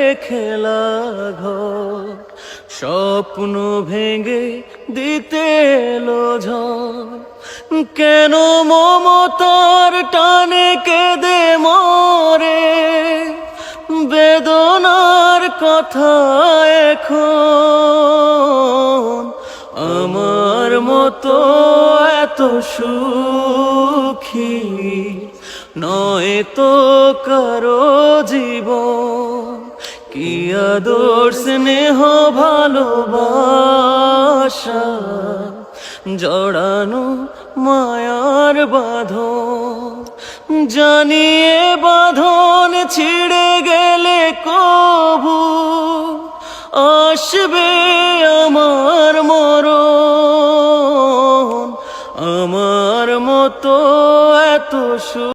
এ খেলা ঘর। স্বপ্ন ভেঙে দিতে এলো কেন মমতার টানে কেঁদে মরে? বেদনার কথা এখন আমার মতো এত সুখী নয় তো কারও জীবন। কি আদর স্নেহ ভালোবাসা? জড়ানো মায়ার বাঁধন। জানিয়ে বাঁধন ছিঁড়ে গেলে কবু। আসবে আমার মরণ। আমার মতো এত সু